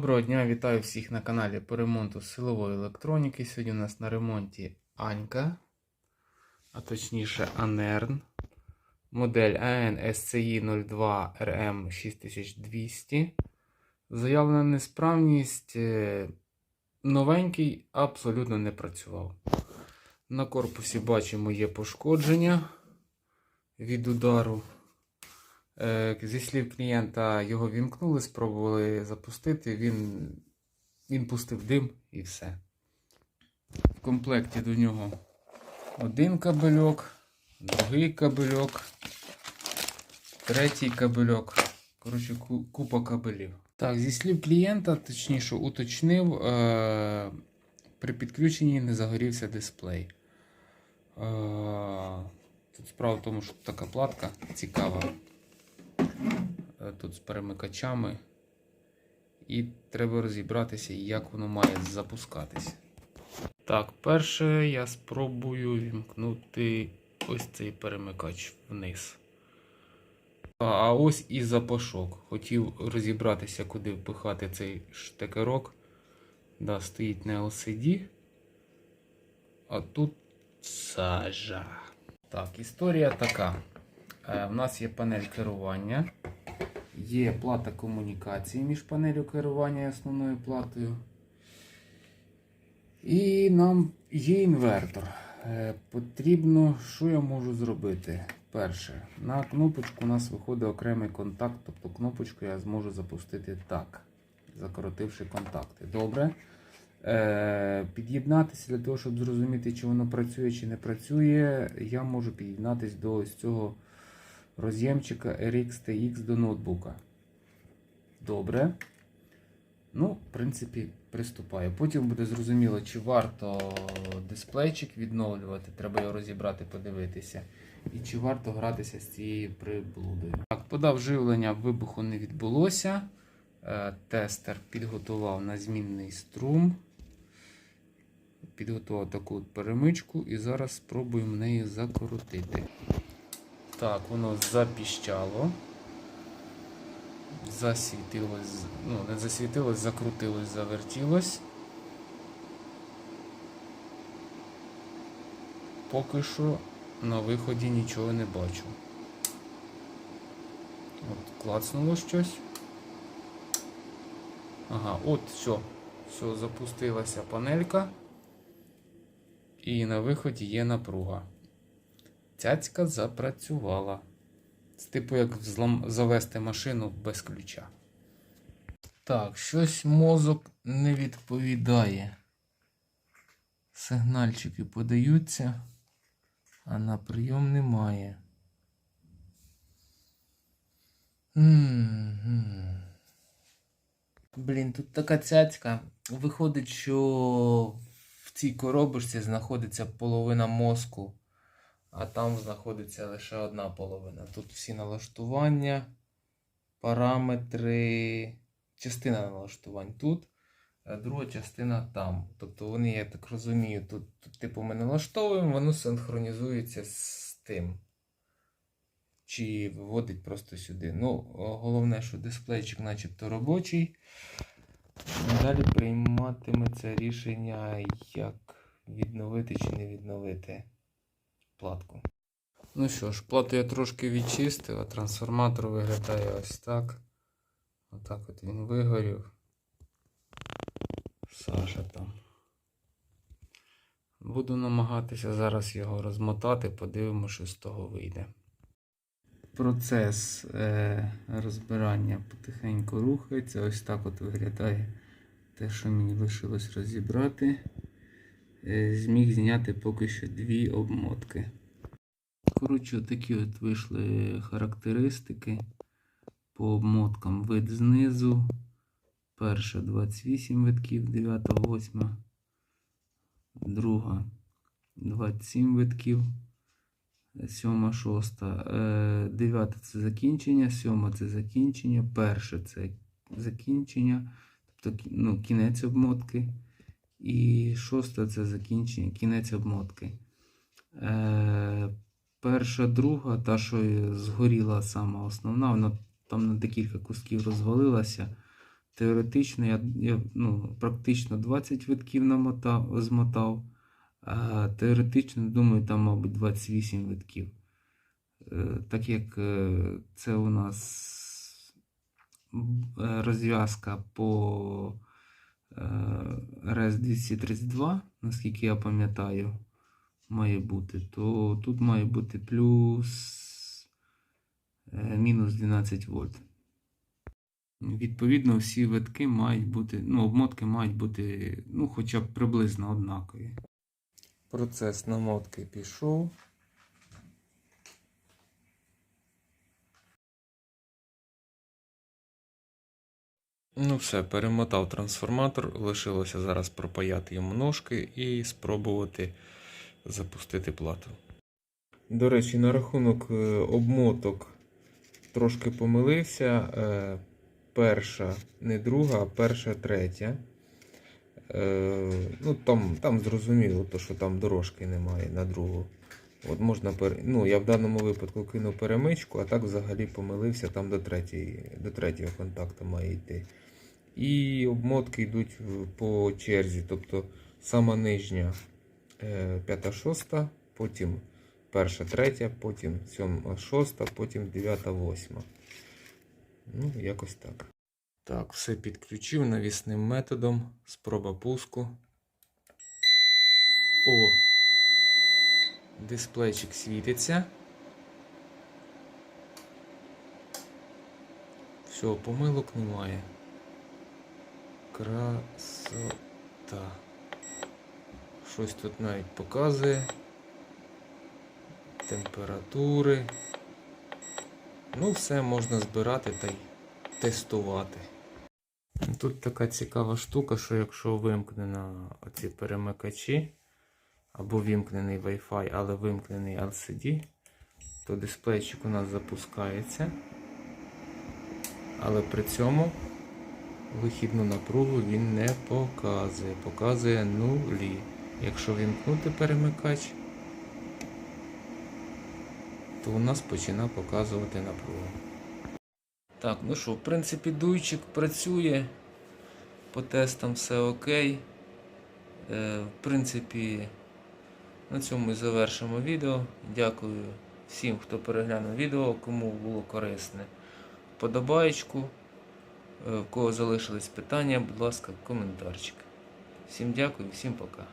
Доброго дня, вітаю всіх на каналі по ремонту силової електроніки. Сьогодні у нас на ремонті Анька, а точніше Анерн, модель AN SCI 02 RM 6200. Заявлена несправність. е, Новенький абсолютно не працював. На корпусі бачимо є пошкодження від удару. Е, Зі слів клієнта його вімкнули, спробували запустити, він, він пустив дим і все. В комплекті до нього один кабельок, другий кабельок, третій кабельок. Коротше, купа кабелів. Так, зі слів клієнта, точніше, уточнив, е- при підключенні не загорівся дисплей. Е- тут справа в тому, що така платка цікава. Е, Тут з перемикачами. І треба розібратися, як воно має запускатися. Так, перше я спробую вімкнути ось цей перемикач вниз. А- ось і запашок. Хотів розібратися, куди впихати цей штекерок. Да, стоїть на LCD. А тут сажа. Так, історія така. Е, В нас є панель керування. Є плата комунікації між панелью керування і основною платою. І нам є інвертор. Е, Потрібно, що я можу зробити? Перше, на кнопочку у нас виходить окремий контакт, тобто кнопочку я зможу запустити так, закоротивши контакти. Добре. Е, Під'єднатися для того, щоб зрозуміти, чи воно працює чи не працює, я можу під'єднатися до ось цього роз'ємчика RX TX до ноутбука. Добре. Ну, в принципі, приступаю. Потім буде зрозуміло, чи варто дисплейчик відновлювати, треба його розібрати, подивитися. І чи варто гратися з цією приблудою. Так, подав живлення, вибуху не відбулося. Е, Тестер підготував на змінний струм. Підготував таку перемичку і зараз спробуємо неї закрутити. Так, воно запіщало. Засвітилось, ну, не засвітилось, закрутилось, завертілось. Поки що на виході нічого не бачу. От, клацнуло щось. Ага, от все. Все, запустилася панелька. І на виході є напруга. Цяцька запрацювала. Це типу як завести машину без ключа. Так, щось мозок не відповідає. Сигнальчики подаються, а на прийом немає. Блін, тут така цяцька. Виходить, що в цій коробочці знаходиться половина мозку, а там знаходиться лише одна половина. Тут всі налаштування, параметри, частина налаштувань тут, а друга частина там. Тобто вони, я так розумію, тут, тут типу ми налаштовуємо, воно синхронізується з тим. Чи виводить просто сюди. Ну, головне, що дисплейчик начебто робочий. Далі прийматиметься рішення, як відновити чи не відновити платку. Ну що ж, плату я трошки відчистив, а трансформатор виглядає ось так. Отак от він вигорів. Саша там. Буду намагатися зараз його розмотати, подивимося, що з того вийде. Процес е, розбирання потихеньку рухається. Ось так от виглядає те, що мені лишилось розібрати. Е, зміг зняти поки що дві обмотки. Коротше, такі от вийшли характеристики по обмоткам. Вид знизу. Перша 28 витків, 9, 8. Друга 27 витків. Сьома, шоста. Е, Дев'ята це закінчення, сьома це закінчення, перше це закінчення, тобто ну, кінець обмотки. І шоста це закінчення, кінець обмотки. Е, перша, друга, та, що згоріла сама основна, вона там на декілька кусків розвалилася. Теоретично я, я ну, практично 20 витків намотав, змотав. А теоретично, думаю, там, мабуть, 28 витків. Е, Так як е, це у нас е, розв'язка по е, РС 232, наскільки я пам'ятаю, має бути, то тут має бути плюс е, мінус 12 вольт. Відповідно, всі витки мають бути, ну, обмотки мають бути, ну, хоча б приблизно однакові. Процес намотки пішов. Ну все, перемотав трансформатор, лишилося зараз пропаяти йому ножки і спробувати запустити плату. До речі, на рахунок е, обмоток трошки помилився. Е, Перша, не друга, а перша, третя. Е, ну, там, там зрозуміло, то, що там дорожки немає на другу. От можна ну, я в даному випадку кинув перемичку, а так взагалі помилився, там до, третьої, до третього контакту має йти. І обмотки йдуть по черзі. Тобто сама нижня е, п'ята, шоста, потім перша, третя, потім сьома, шоста, потім дев'ята, восьма. Ну, якось так. Так, все підключив навісним методом. Спроба пуску. О! Дисплейчик світиться. Все, помилок немає. Красота. Щось тут навіть показує. Температури. Ну, все можна збирати та й тестувати. Тут така цікава штука, що якщо вимкнено оці перемикачі, або вимкнений Wi-Fi, але вимкнений LCD, то дисплейчик у нас запускається. Але при цьому вихідну напругу він не показує. Показує нулі. Якщо вімкнути перемикач, то у нас починає показувати напругу. Так, ну що, в принципі, дуйчик працює. По тестам все окей. Е, в принципі, на цьому і завершимо відео. Дякую всім, хто переглянув відео, кому було корисне. Подобаєчку. У В кого залишились питання, будь ласка, коментарчик. Всім дякую, всім пока.